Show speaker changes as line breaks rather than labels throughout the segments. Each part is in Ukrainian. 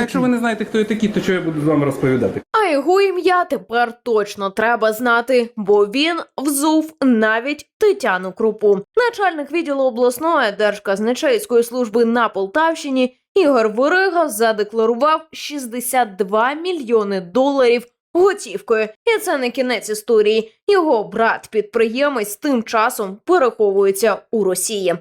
Ну, якщо ви не знаєте, хто я такий, то що я буду з вами розповідати?
А його ім'я тепер точно треба знати, бо він взув навіть Тетяну Крупу. Начальник відділу обласної держказначейської служби на Полтавщині Ігор Ворига задекларував 62 мільйони доларів готівкою. І це не кінець історії. Його брат-підприємець тим часом переховується у Росії.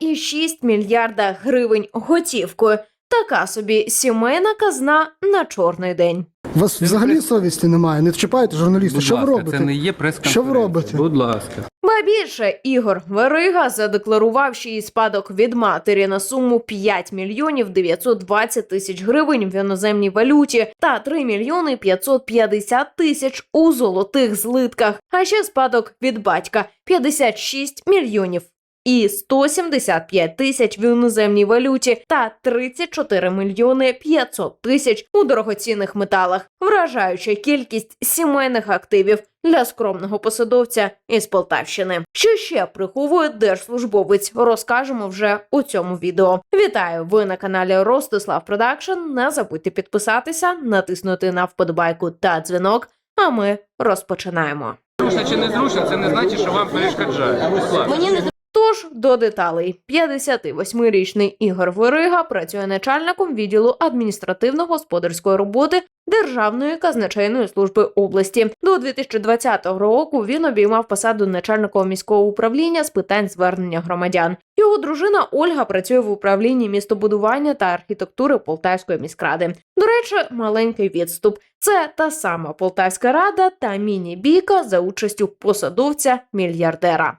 2,6 мільярда гривень готівкою. Така собі сімейна казна на чорний день.
У вас взагалі совісті немає, не чіпаєте журналіста.
Будь
Що ви робите?
Це не є прес-конференція.
Що ви робите?
Будь ласка.
Ба більше Ігор Верига задекларував ще й спадок від матері на суму 5 мільйонів 920 тисяч гривень в іноземній валюті та 3 мільйони 550 тисяч у золотих злитках. А ще спадок від батька 56 мільйонів. І 175 тисяч в іноземній валюті та 34 мільйони 500 тисяч у дорогоцінних металах, вражаюча кількість сімейних активів для скромного посадовця із Полтавщини. Що ще приховує держслужбовець? Розкажемо вже у цьому відео. Вітаю! Ви на каналі Ростислав Продакшн. Не забудьте підписатися, натиснути на вподобайку та дзвінок. А ми розпочинаємо.
Зручно чи не зручно, це не значить, що вам перешкоджає. Будь ласка.
Тож до деталей: 58-річний Ігор Ворига працює начальником відділу адміністративно-господарської роботи Державної казначейної служби області. До 2020 року він обіймав посаду начальника міського управління з питань звернення громадян. Його дружина Ольга працює в управлінні містобудування та архітектури Полтавської міськради. До речі, маленький відступ. Це та сама Полтавська рада та міні-бійка за участю посадовця мільярдера.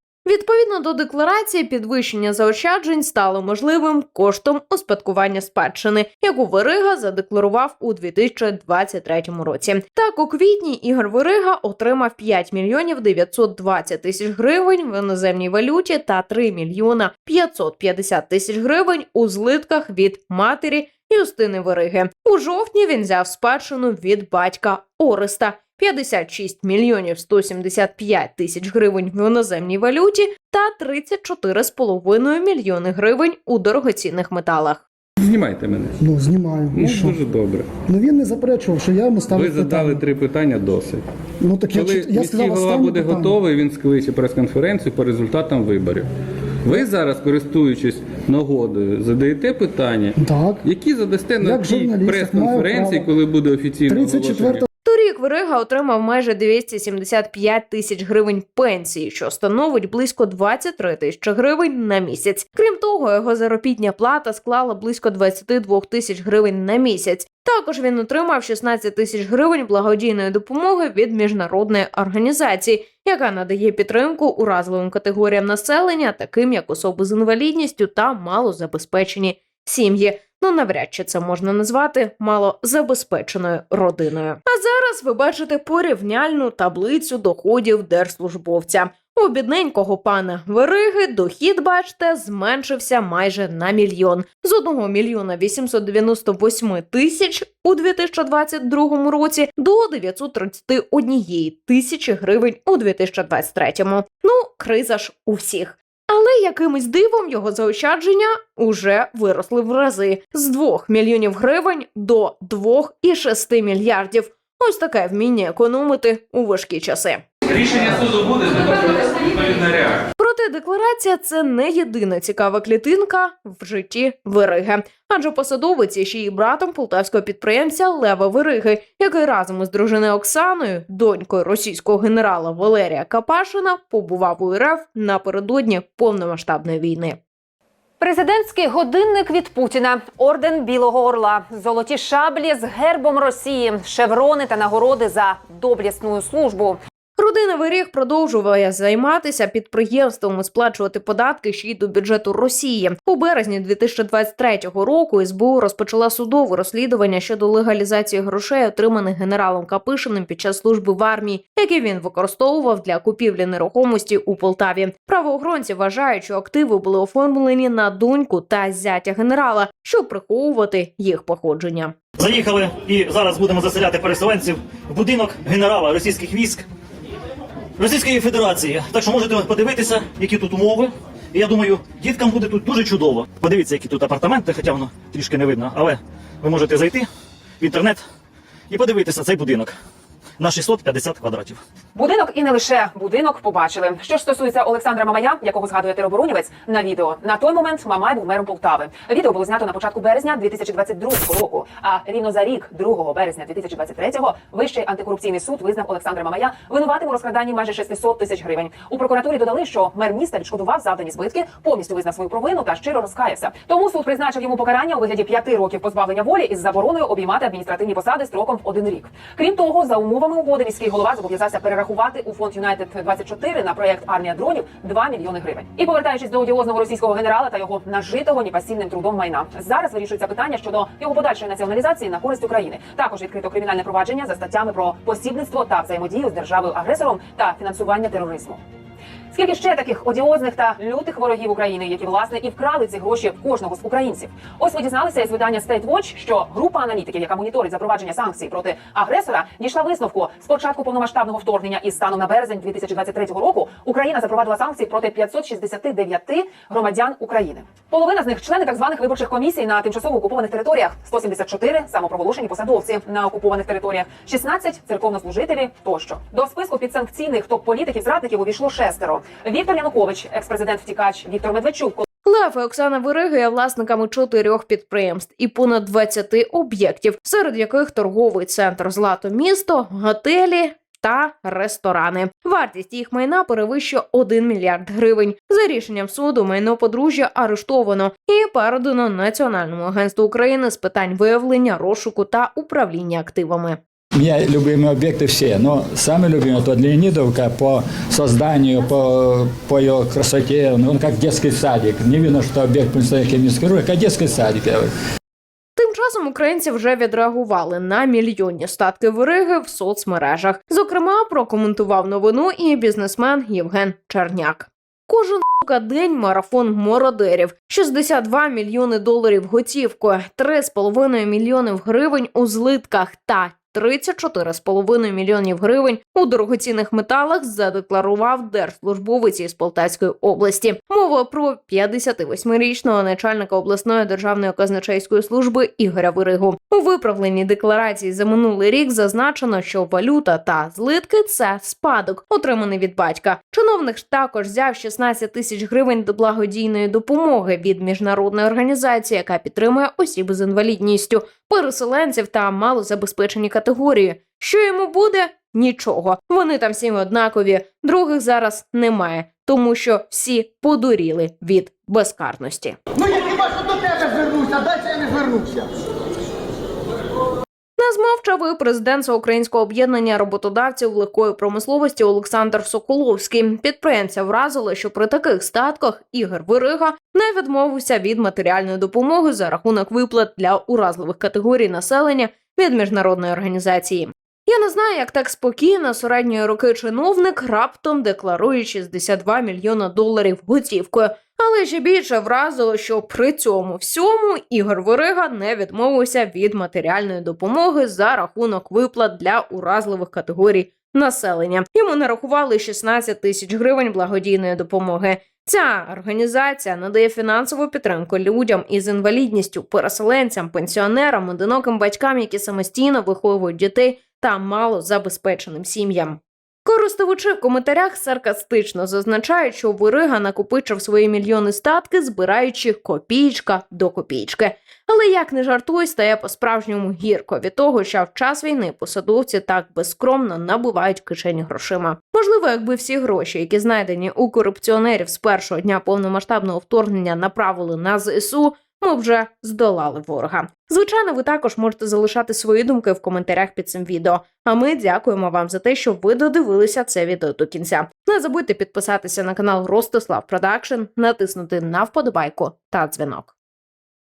Відповідно до декларації, підвищення заощаджень стало можливим коштом успадкування спадщини, яку Верига задекларував у 2023 році. Так, у квітні Ігор Верига отримав 5 мільйонів 920 тисяч гривень в іноземній валюті та 3 мільйона 550 тисяч гривень у злитках від матері Юстини Вериги. У жовтні він взяв спадщину від батька Ореста. 56 мільйонів 175 тисяч гривень в іноземній валюті та 34,5 мільйони гривень у дорогоцінних металах.
Знімайте мене.
Ну, знімаю.
Ну,
що?
дуже добре.
Ну він не заперечував, що я йому ставив
Ви задали
питання.
три питання досить.
Ну так
Коли
чит- я сказав
голова буде
питання.
готовий, він скличе прес-конференцію по результатам виборів. Ви зараз, користуючись нагодою, задаєте питання,
Так.
які задасте на
Як
тій прес-конференції, коли буде офіційно
34
Верига отримав майже 275 тисяч гривень пенсії, що становить близько 23 тисячі гривень на місяць. Крім того, його заробітня плата склала близько 22 тисяч гривень на місяць. Також він отримав 16 тисяч гривень благодійної допомоги від міжнародної організації, яка надає підтримку уразливим категоріям населення, таким як особи з інвалідністю та малозабезпечені сім'ї. Ну, навряд чи це можна назвати малозабезпеченою родиною. А зараз ви бачите порівняльну таблицю доходів держслужбовця. У бідненького пана Вериги дохід, бачите, зменшився майже на мільйон з 1 мільйона 898 тисяч у 2022 році до 931 тисячі гривень у 2023. Ну, криза ж у всіх. Але якимось дивом його заощадження уже виросли в рази з 2 мільйонів гривень до 2,6 мільярдів. Ось таке вміння економити у важкі часи.
Рішення суду буде, відповідна реакція.
Проте декларація це не єдина цікава клітинка в житті Вериги. Адже посадовець є ще й братом полтавського підприємця Лева Вериги, який разом із дружиною Оксаною, донькою російського генерала Валерія Капашина, побував у РФ напередодні повномасштабної війни.
Президентський годинник від Путіна, орден Білого Орла, золоті шаблі з гербом Росії, шеврони та нагороди за доблісну службу.
Єдиний виріг продовжує займатися підприємством і сплачувати податки ще й до бюджету Росії. У березні 2023 року СБУ розпочала судове розслідування щодо легалізації грошей, отриманих генералом Капишиним під час служби в армії, які він використовував для купівлі нерухомості у Полтаві. Правоохоронці вважають, що активи були оформлені на доньку та зятя генерала, щоб приховувати їх походження.
Заїхали і зараз будемо заселяти переселенців в будинок генерала російських військ Російської Федерації. Так що можете подивитися, які тут умови. І я думаю, діткам буде тут дуже чудово. Подивіться, які тут апартаменти, хоча воно трішки не видно, але ви можете зайти в інтернет і подивитися цей будинок на 650 квадратів.
Будинок і не лише будинок побачили. Що ж стосується Олександра Мамая, якого згадує тероборонівець на відео. На той момент Мамай був мером Полтави. Відео було знято на початку березня 2022 року. А рівно за рік, 2 березня 2023-го, Вищий антикорупційний суд визнав Олександра Мамая винуватим у розкраданні майже 600 тисяч гривень. У прокуратурі додали, що мер міста відшкодував завдані збитки, повністю визнав свою провину та щиро розкаявся. Тому суд призначив йому покарання у вигляді п'яти років позбавлення волі із забороною обіймати адміністративні посади строком в один рік. Крім того, за умовами угоди міський голова зобов'язався перерахувати у фонд Юнайтед 24 на проект армія дронів 2 мільйони гривень. І повертаючись до одіозного російського генерала та його нажитого непасільним трудом майна, зараз вирішується питання щодо його подальшої націоналізації на користь України. Також відкрито кримінальне провадження за статтями про посібництво та взаємодію з державою агресором та фінансування тероризму. Скільки ще таких одіозних та лютих ворогів України, які власне і вкрали ці гроші кожного з українців? Ось ви дізналися із видання State Watch, що група аналітиків, яка моніторить запровадження санкцій проти агресора, дійшла висновку з початку повномасштабного вторгнення і станом на березень 2023 року Україна запровадила санкції проти 569 громадян України. Половина з них члени так званих виборчих комісій на тимчасово окупованих територіях, 174 – самопроголошені посадовці на окупованих територіях, 16 – церковнослужителі тощо. До списку підсанкційних топ-політиків зрадників увійшло шестеро. Віктор Янукович, експрезидент втікач, Віктор Медведчук,
Лев і Оксана Вириги є власниками чотирьох підприємств і понад 20 об'єктів, серед яких торговий центр Злато місто, готелі. Та ресторани. Вартість їх майна перевищує 1 мільярд гривень. За рішенням суду майно подружжя арештовано і передано Національному агентству України з питань виявлення, розшуку та управління активами.
У меня любимые объекты все, но самый любимый это Леонидовка по созданию, по, по ее красоте. Ну, Он как детский садик. Не видно, что объект представляет химической руки, как детский садик. я говорю.
Тим часом українці вже відреагували на мільйонні статки вириги в соцмережах. Зокрема, прокоментував новину і бізнесмен Євген Черняк. Кожен сука, день марафон мородерів, 62 мільйони доларів готівкою, 3,5 мільйонів гривень у злитках та 34,5 мільйонів гривень у дорогоцінних металах задекларував держслужбовець із Полтавської області. Мова про 58-річного начальника обласної державної казначейської служби Ігоря Виригу. У виправленій декларації за минулий рік зазначено, що валюта та злитки це спадок, отриманий від батька. Чиновник також взяв 16 тисяч гривень до благодійної допомоги від міжнародної організації, яка підтримує осіб з інвалідністю, переселенців та малозабезпечені категорії. Що йому буде? Нічого. Вони там всі однакові. Других зараз немає, тому що всі подуріли від безкарності.
Ну я хіба що до тебе звернуся, а далі я не звернуся.
І президент Всеукраїнського об'єднання роботодавців легкої промисловості Олександр Соколовський. Підприємця вразило, що при таких статках Ігор Вирига не відмовився від матеріальної допомоги за рахунок виплат для уразливих категорій населення від міжнародної організації. Я не знаю, як так спокійно середньої роки чиновник раптом декларує 62 мільйона доларів готівкою. Але ще більше вразило, що при цьому всьому Ігор Ворига не відмовився від матеріальної допомоги за рахунок виплат для уразливих категорій населення. Йому нарахували 16 тисяч гривень благодійної допомоги. Ця організація надає фінансову підтримку людям із інвалідністю, переселенцям, пенсіонерам, одиноким батькам, які самостійно виховують дітей та малозабезпеченим сім'ям. Користувачі в коментарях саркастично зазначають, що Вирига накопичив свої мільйони статки, збираючи копійка до копійки. Але як не жартуй, стає по-справжньому гірко від того, що в час війни посадовці так безскромно набувають кишені грошима. Можливо, якби всі гроші, які знайдені у корупціонерів з першого дня повномасштабного вторгнення, направили на ЗСУ, ми вже здолали ворога. Звичайно, ви також можете залишати свої думки в коментарях під цим відео. А ми дякуємо вам за те, що ви додивилися це відео до кінця. Не забудьте підписатися на канал Ростислав Продакшн, натиснути на вподобайку та дзвінок.